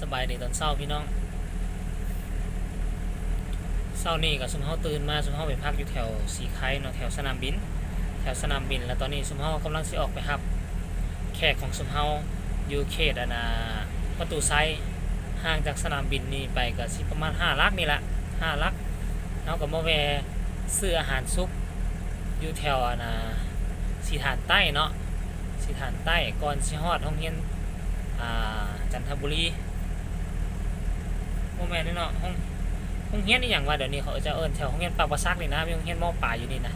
สบายดีตอนเช้าพี่น้องเช้านี้กับสมเฮาตื่นมาสมเฮาไปพักอยู่แถวสีไข่เนาะแถวสนามบิน แถวสนามบิน แล้วตอนนี้สมเฮากำลังสิออกไปรับ แขกของสมเฮาอยู่เขตอนาประตูไซห่างจากสนามบินนี่ไปก็สิประมาณ5ลักนี่แหละ5ลักเฮาก็มาแวะซื้ออาหารซุปอยู่แถวอนาสีฐานใต้เนาะสีฐานใต้ก่อนสิฮอดโรงเรียนจันทบุรี โมแมนนี่เนาะห้องห้องเฮียนนี่อย่างว่าเดี๋ยวนี้เขาจะเอิญแถวห้องเฮียนปากประซักนี่นะมีห้องเฮียนหมอป่าอยู่นี่นะ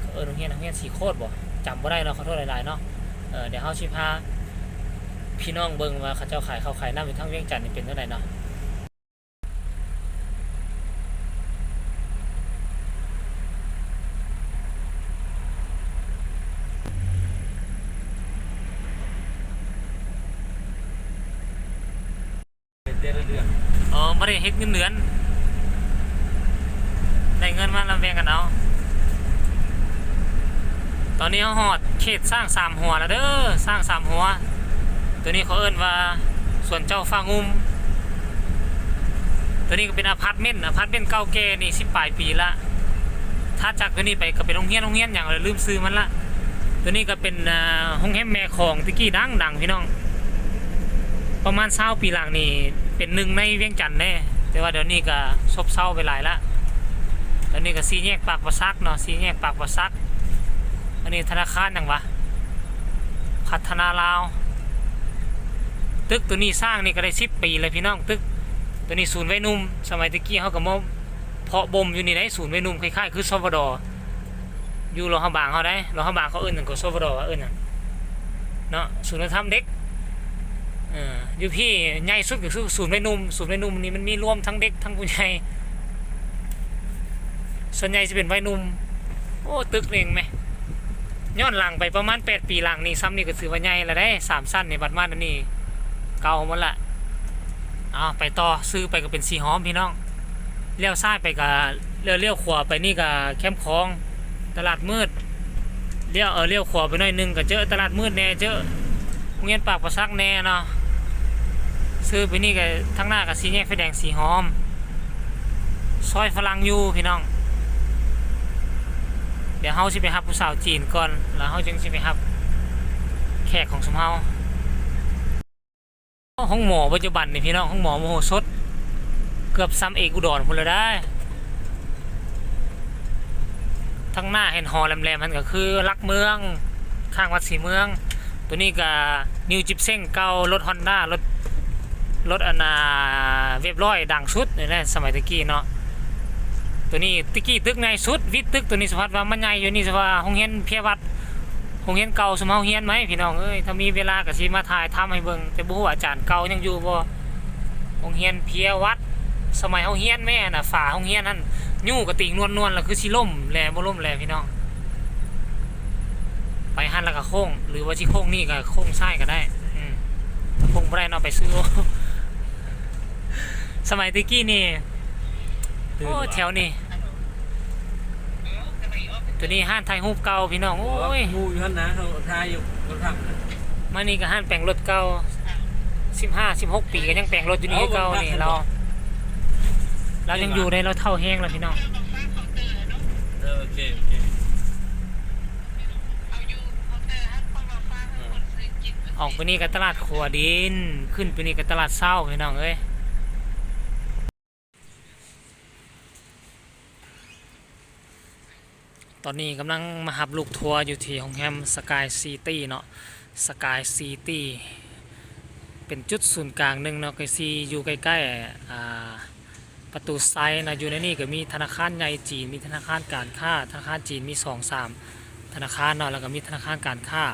เขาเอิญห้องเฮียนห้องเฮียนสีโคตรบ่จำบ่ได้เนาะขอโทษหลายๆเนาะเออเดี๋ยวเขาชิพาพี่น้องเบิ้งว่าเขาเจ้าขายเขาขายน้ำอยู่ทั้งเวียงจันทน์นี่เป็นเท่าไหร่เนาะ ได้เฮ็ดเงินเดือนได้เงินมาแล้วแบ่งกันเอาตอนนี้เฮาฮอดเขตสร้างสามหัวแล้วเด้อสร้างสามหัว ตัวนี้เขาเอิ้นว่าส่วนเจ้าฟางุม ตัวนี้ก็เป็นอพาร์ตเมนต์อพาร์ตเมนต์เก่าแก่นี่สิบปลายปีละถ้าจากตัวนี้ไปก็เป็นโรงเรียนโรงเรียนอย่างเลยลืมซื้อมันละตัวนี้ก็เป็นห้องแฮมแม่ของตะกี้ดังดังพี่น้อง ประมาณเศร้าปีหลังนี่เป็นหนึ่งในเวียงจันทน์แน่แต่ว่าเดี๋ยวนี้ก็ซบเซาไปหลายละตอนนี้ก็ซีแยกปากประซักเนาะซีแยกปากประซัก อันนี้ธนาคารอย่างวะพัฒนาลาว ตึกตัวนี้สร้างนี่ก็ได้สิบปีเลยพี่น้องตึกตัวนี้ศูนย์ไว้นุ่ม สมัยตะกี้เขาก็มาเพาะบ่มอยู่นี่ได้ศูนย์ไว้นุ่มคล้ายๆคือซอฟดออยู่โรงพยาบาลเขาได้โรงพยาบาลเขาเอิ้นหนึ่งก็ซอฟดอเอิ้นน่ะเนาะศูนย์ธรรมเด็ก อยู่พี่ใหญ่สุดก็คือศูนย์ไว้หนุ่มศูนย์ไว้หนุ่มนี่มันมีรวมทั้งเด็กทั้งผู้ใหญ่ส่วนใหญ่จะเป็นไว้หนุ่มโอ้ตึกเองไหมย้อนหลังไปประมาณ 8 ปีหลังนี่ซ้ำนี่ก็ถือว่าใหญ่แล้วได้สามสั้นในบัดมาอันนี้เก่าหมดละเอาไปต่อซื้อไปก็เป็นสีหอมพี่น้องเลี้ยวซ้ายไปกับเลี้ยวเลี้ยวขวาไปนี่กับแคมป์คลองตลาดมืดเลี้ยวเออเลี้ยวขวาไปหน่อยหนึงก็เจอตลาดมืดแน่เจอโรงเรียนปากประซักแน่เนาะ ซื้อไปนี่กับทั้งหน้ากับสีแยกไฟแดงสีหอม ซอยฝรั่งอยู่พี่น้อง เดี๋ยวเฮาสิไปฮับผู้สาวจีนก่อน แล้วเฮาจึงสิไปฮับ แขกของสมเฮาห้องหมอปัจจุบันนี่พี่น้องห้องหมอโมโหสด เกือบซ้ำเอกอุดรพุ่นเลยได้ทั้งหน้าเห็นหอแหลมๆมันก็คือลักเมืองข้างวัดสีเมือง ตัวนี้ก็นิวจิปเซ้งเก่ารถฮอนด้ารถ รถอนาเว็บร้อยดังสุดนี่แหละสมัยตะกี้เนาะตัวนี้ตะกี้ตึกในสุดวิตึกตัวนี้สพัดว่ามันใหญ่อยู่นี่สว่าห้องเฮียนเพียวัดโรงเรียนเก่าสมเฮาเฮียนไหมพี่น้องเอ้ยถ้ามีเวลาก็สิมาถ่ายทำให้เบิ่งแต่บ่ฮู้ว่าอาจารย์เก่ายังอยู่บ่โรงเรียนเพียวัด สมัยเฮาเฮียนแม่น่ะฝาโรงเรียนนั่นยู่กระติงนวลๆแล้วคือสิล่มแลบ่ล่มแลพี่น้องไปหันแล้วก็โค้งหรือว่าสิโค้งนี่ก็โค้งซ้ายก็ได้อืมโค้งบ่ได้เนาะไปซื้อ สมัยตะกี้นี่โอ้แถวนี้ตัวนี้ห้านไทยฮูปเก่าพี่น้องโอ้ยงูอยู่ท่านนะเขาทายอยู่รถถังนะมานี่ก็ห้านแปลงรถเก่าสิบห้าสิบหกปีก็ยังแปลงรถอยู่นี่คือเก่านี่เราเรายังอยู่ในเราเท่าแห้งแล้วพี่น้องเออโอเคโอเคออกไปนี่ก็ตลาดขัวดิน ขึ้นไปนี่ก็ตลาดเศร้าพี่น้องเอ้ย ตอนนี้กำลังมาหับลูกทัวร์อยู่ที่โรงแรมสกายซีตี้เนาะสกายซีตี้เป็นจุดศูนย์กลางหนึ่งเนาะก็ซีอยู่ใกล้ๆประตูไซน์นะอยู่ในนี่ก็มีธนาคารใหญ่จีน มีธนาคารการค้า ธนาคารจีนมีสองสามธนาคารเนาะแล้วก็มีธนาคารการค้า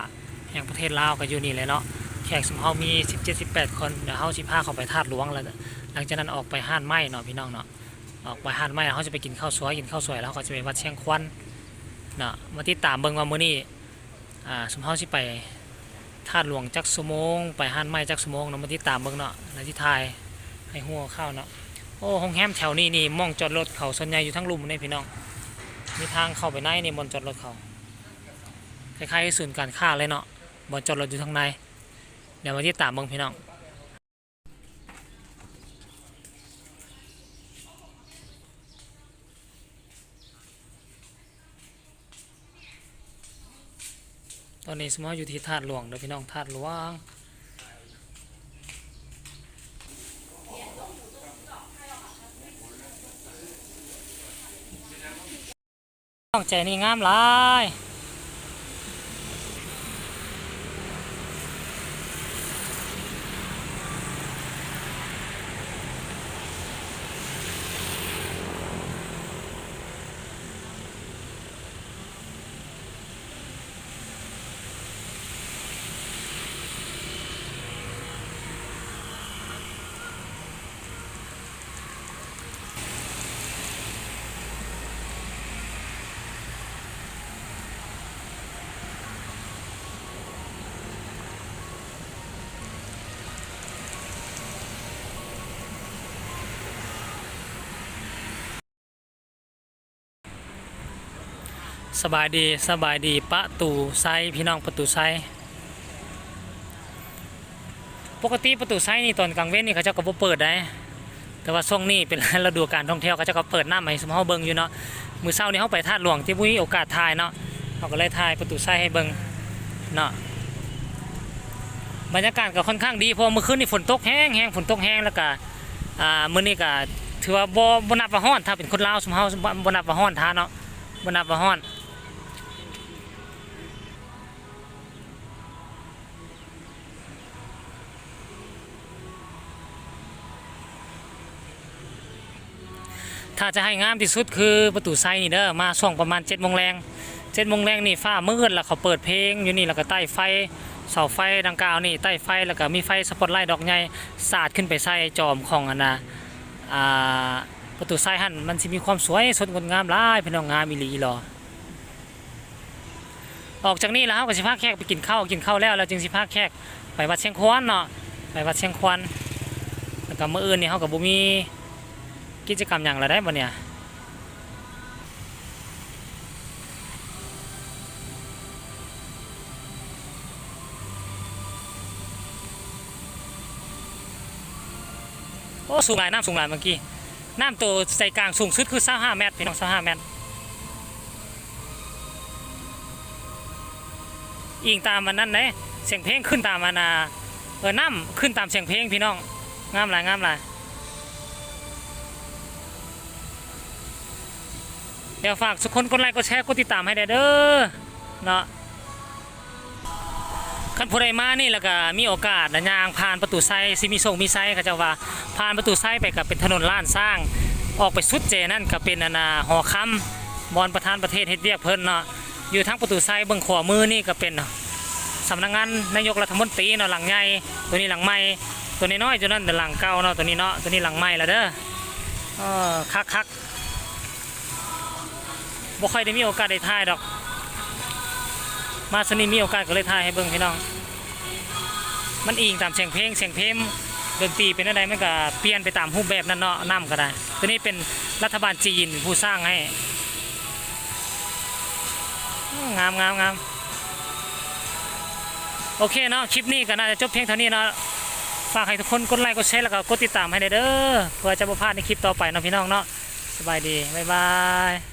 แห่งประเทศลาวก็อยู่นี่เลยเนาะแขกสมเฮามี 17 18 คนเดี๋ยวเฮาสิพาเขาไปธาตุหลวงแล้วหลังจากนั้นออกไปห้านไม้เนาะพี่น้องเนาะออกไปห้านไม้แล้วเขาจะไปกินข้าวสวยกินข้าวสวยแล้วเขาจะไปวัดเชียงควัน เนาะมาติดตามเบิ่งว่ามื้อนี้อ่าสมเฮาสิไปธาตุหลวงจักสมงไปห้านไม้จักสมงเนาะมาติดตามเบิ่งเนาะแล้วที่ทายให้หัวข้าวเนาะโอ้โรงแรมแถวนี้นี่มองจอดรถเขาส่วนใหญ่อยู่ทั้งลุ่มนี่พี่น้องมีทางเข้าไปในนี่บนจอดรถเขาคล้ายๆศูนย์การค้าเลยเนาะบอลจอดรถอยู่ทางในเดี๋ยวมาที่ตามเบิ่งพี่น้อง อนนี้สมออยู่ที่ธาตุหลวงเด้อพี่น้องธาตุหลวงน้องใจนี่งามหลาย สบายดีสบายดีประตูไซพี่น้องประตูไซปกติประตูไซนี่ตอนกลางเว้นนี่เขาเจ้าก็บ่เปิดได้แต่ว่าช่วงนี้เป็นฤดูการท่องเที่ยวเขาเจ้าก็เปิดหน้าใหม่สมเฮาเบิ่งอยู่เนาะมื้อเช้านี้เฮาไปธาตุหลวงที่บ่มีโอกาสถ่ายเนาะเฮาก็เลยถ่ายประตูไซให้เบิ่งเนาะบรรยากาศก็ค่อนข้างดีเพราะเมื่อคืนนี่ฝนตกแห้งแห้งฝนตกแห้งแล้วก็อ่ามื้อนี้ก็ถือว่าบ่บ่นับว่าร้อนถ้าเป็นคนลาวสมเฮาบ่บนับว่าร้อนท่าเนาะบ่นับว่าร้อน ถ้าจะให้งามที่สุดคือประตูไซนี่เด้อมาช่วงประมาณ7จ็ดโมงแรงเจ็ดโมงแรงนี่ฟ้ามืดแล้วเขาเปิดเพลงอยู่นี่แล้วก็ใต้ไฟเสาไฟดังกล่าวนี่ใต้ไฟแล้วก็มีไฟสปอตไลท์ดอกใหญ่สาดขึ้นไปใส่จอมของอันนะอ่าประตูไซหันมันสิมีความสวยสดงดงามหลายพี่น้องงามอีหลีหลอออกจากนี่แล้วเราก็สิพาแขกไปกินข้าวกินข้าวแล้วแล้วจึงสิพาแขกไปวัดเชียงควนเนาะไปวัดเชียงควนแล้วก็เมื้ออื่นนี่เฮาก็บ่มี กิจกรรมอย่างไรได้บ่เนี่ยโอ้สูงหลายน้ำสูงหลายเมื่อกี้น้ำตัวใจกลางสูงสุดคือ25เมตรพี่น้อง25เมตรอิงตามมันนั่นเลยเสียงเพลงขึ้นตามมันอะเออน้ำขึ้นตามเสียงเพลงพี่น้องงามหลายงามหลาย เดี๋ยวฝากทุกคนกดไลค์กดแชร์กดติดตามให้ได้เด้อเนาะคันผู้ใดมานี่แล้วก็มีโอกาสนะยางผ่านประตูไซซิมีส่งมีไซเขาจะว่าผ่านประตูไซไปกับเป็นถนนล้านสร้าง ออกไปสุดเจนั่นก็เป็นอนาหอคำบอนประธานประเทศเฮ็ดเวียกเพิ่นเนาะอยู่ทั้งประตูไซเบื้องขวามือนี่ก็เป็นสำนักงานนายกรัฐมนตรีเนาะหลังใหญ่ตัวนี้หลังใหม่ตัวนี้น้อยจนนั้นแต่หลังเก่าเนาะตัวนี้เนาะตัวนี้หลังใหม่แล้วเด้อเออคักคักๆ บ่ค่อยได้มีโอกาสได้ถ่ายดอก มาสนี่มีโอกาสก็เลยถ่ายให้เบิ่งพี่น้อง มันอิงตามเสียงเพลงเสียงเพลงดนตรีเป็นอะไรมันก็เปลี่ยนไปตามรูปแบบนั้นเนาะน้ำก็ได้ ตัวนี้เป็นรัฐบาลจีนผู้สร้างให้ งามงามงามโอเคเนาะคลิปนี้ก็น่าจะจบเพียงเท่านี้เนาะฝากให้ทุกคนกดไลค์กดแชร์แล้วก็กดติดตามให้ได้เด้อเพื่อจะบ่พลาดในคลิปต่อไปเนาะพี่น้องเนาะสบายดีบ๊ายบาย